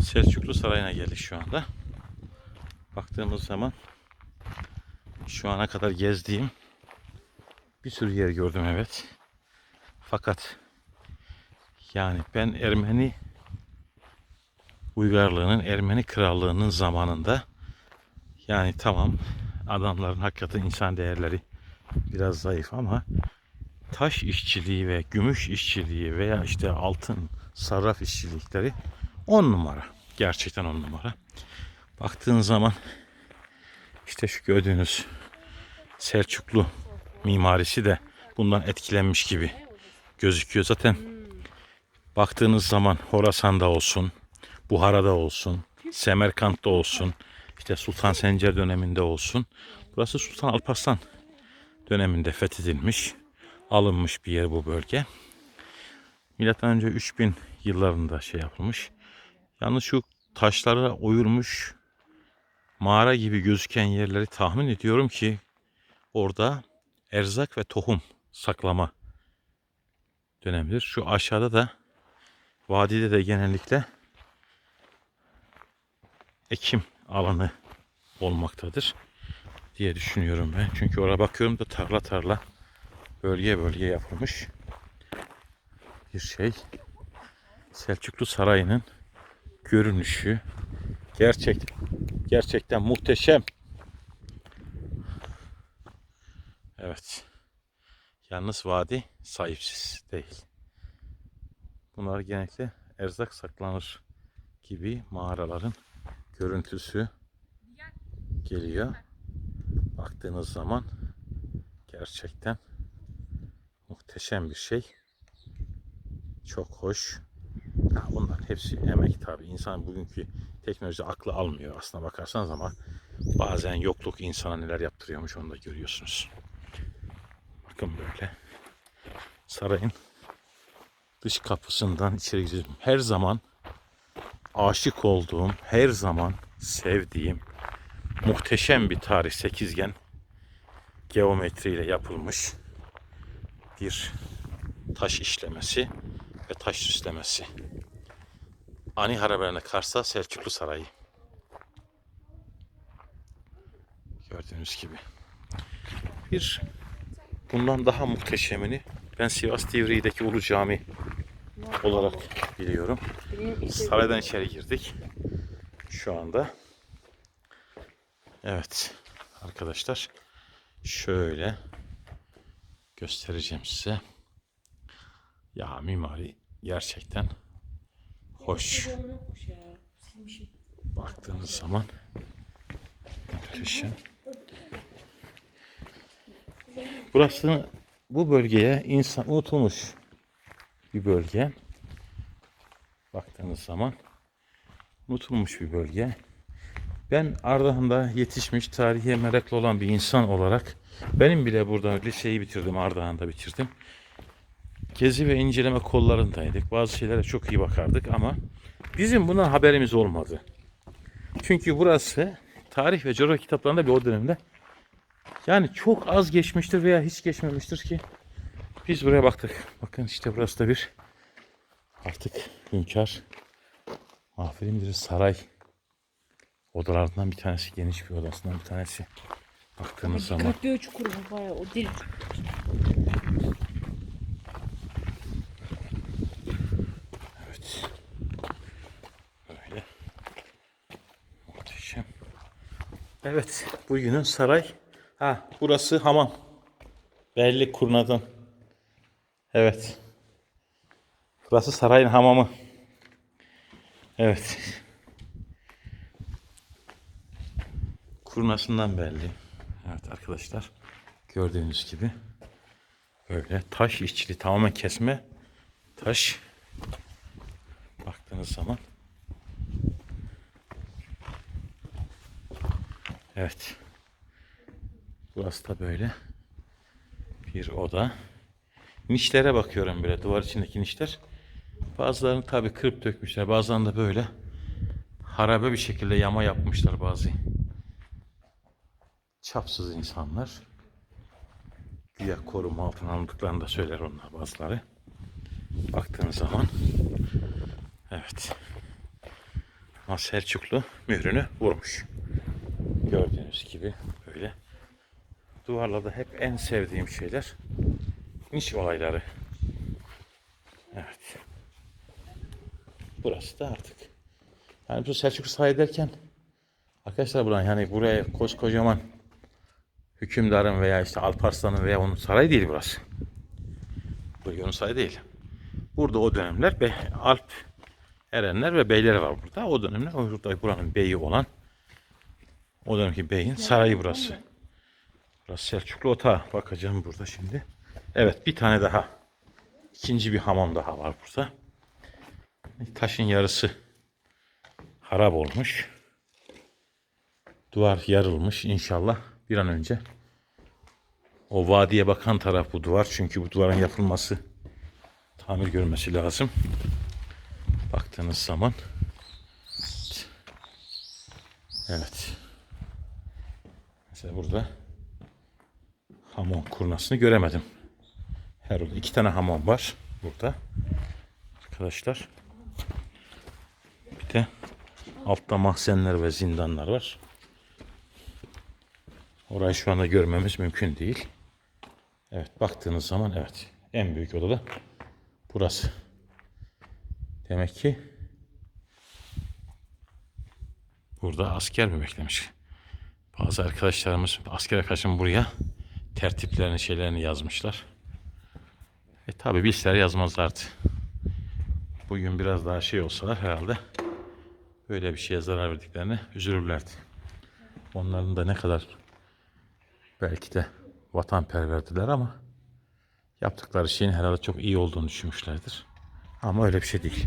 Selçuklu Sarayı'na geldik şu anda. Baktığımız zaman şu ana kadar gezdiğim bir sürü yer gördüm evet. Fakat yani ben Ermeni uygarlığının, Ermeni krallığının zamanında yani tamam adamların hakikaten insan değerleri biraz zayıf ama taş işçiliği ve gümüş işçiliği veya işte altın sarraf işçilikleri on numara. Gerçekten on numara. Baktığın zaman işte şu gördüğünüz Selçuklu mimarisi de bundan etkilenmiş gibi gözüküyor. Zaten baktığınız zaman Horasan'da olsun, Buhara'da olsun, Semerkant'ta olsun, işte Sultan Sencer döneminde olsun. Burası Sultan Alparslan döneminde fethedilmiş, alınmış bir yer bu bölge. Milattan önce 3000 yıllarında şey yapılmış. Yalnız şu taşlara oyulmuş mağara gibi gözüken yerleri tahmin ediyorum ki orada erzak ve tohum saklama dönemidir. Şu aşağıda da vadide de genellikle ekim alanı olmaktadır diye düşünüyorum ben. Çünkü oraya bakıyorum da tarla tarla bölge bölge yapılmış bir şey. Selçuklu Sarayı'nın görünüşü gerçek gerçekten muhteşem. Evet. Yalnız vadi sahipsiz değil. Bunlar genellikle erzak saklanır gibi mağaraların görüntüsü geliyor. Baktığınız zaman gerçekten muhteşem bir şey. Çok hoş. Bunlar hepsi emek tabi. İnsan bugünkü teknoloji aklı almıyor aslına bakarsanız ama bazen yokluk insana neler yaptırıyormuş onu da görüyorsunuz. Bakın böyle. Sarayın dış kapısından içeri gidiyorum. Her zaman aşık olduğum, her zaman sevdiğim muhteşem bir tarih sekizgen geometriyle yapılmış bir taş işlemesi ve taş süslemesi. Ani Harabelerine Kars'ta Selçuklu Sarayı. Gördüğünüz gibi. Bir bundan daha muhteşemini ben Sivas Divriği'deki Ulu Cami olarak biliyorum. Saraydan içeri girdik. Şu anda. Evet. Arkadaşlar şöyle göstereceğim size. Ya mimari gerçekten hoş. Baktığınız zaman muhteşem. Burası bu bölgeye insan unutulmuş bir bölge. Baktığınız zaman unutulmuş bir bölge. Ben Ardahan'da yetişmiş, tarihe meraklı olan bir insan olarak benim bile burada liseyi bitirdim, Ardahan'da bitirdim. Gezi ve inceleme kollarındaydık. Bazı şeylere çok iyi bakardık ama bizim bundan haberimiz olmadı. Çünkü burası tarih ve coğrafya kitaplarında bir o dönemde yani çok az geçmiştir veya hiç geçmemiştir ki biz buraya baktık. Bakın işte burası da bir artık hünkâr mahfili bir saray odalarından bir tanesi geniş bir odasından bir tanesi. Baktığınız zaman Dikkatli ölçü kurumu bayağı o dil. evet. Böyle muhteşem. Evet bugünün saray. Ha burası hamam. Belli kurnadan. Evet. Burası sarayın hamamı. Evet. Kurnasından belli. Evet arkadaşlar. Gördüğünüz gibi böyle taş işçiliği tamamen kesme taş. Baktığınız zaman Evet. Burası da böyle bir oda. Nişlere bakıyorum böyle duvar içindeki nişler. Bazılarını tabi kırıp dökmüşler. Bazılarını da böyle harabe bir şekilde yama yapmışlar bazı. Çapsız insanlar. Güya koruma altına alındıklarını da söyler onlar bazıları. Baktığınız zaman evet. Ama Selçuklu mührünü vurmuş. Gördüğünüz gibi böyle. Duvarlarda hep en sevdiğim şeyler niş olayları. Evet. Burası da artık. Yani bu Selçuklu sahi derken arkadaşlar buran yani buraya koskocaman hükümdarın veya işte Alparslan'ın veya onun sarayı değil burası. Burası onun sarayı değil. Burada o dönemler be, Alp erenler ve beyler var burada. O dönemler burada buranın beyi olan o dönemki beyin sarayı burası. Burası Selçuklu Otağı. Bakacağım burada şimdi. Evet bir tane daha. İkinci bir hamam daha var burada. Taşın yarısı harap olmuş. Duvar yarılmış inşallah bir an önce. O vadiye bakan taraf bu duvar. Çünkü bu duvarın yapılması tamir görmesi lazım. Baktığınız zaman. Evet. Mesela burada hamam kurnasını göremedim. Her iki tane hamam var burada. Arkadaşlar. Bir de altta mahzenler ve zindanlar var. Orayı şu anda görmemiz mümkün değil. Evet baktığınız zaman evet en büyük oda da burası. Demek ki burada asker mi beklemiş? Bazı arkadaşlarımız asker arkadaşım buraya tertiplerini şeylerini yazmışlar. E tabi bilseler yazmazlardı. Bugün biraz daha şey olsalar herhalde böyle bir şeye zarar verdiklerini üzülürlerdi. Onların da ne kadar belki de vatanperverdiler ama yaptıkları şeyin herhalde çok iyi olduğunu düşünmüşlerdir. Ama öyle bir şey değil.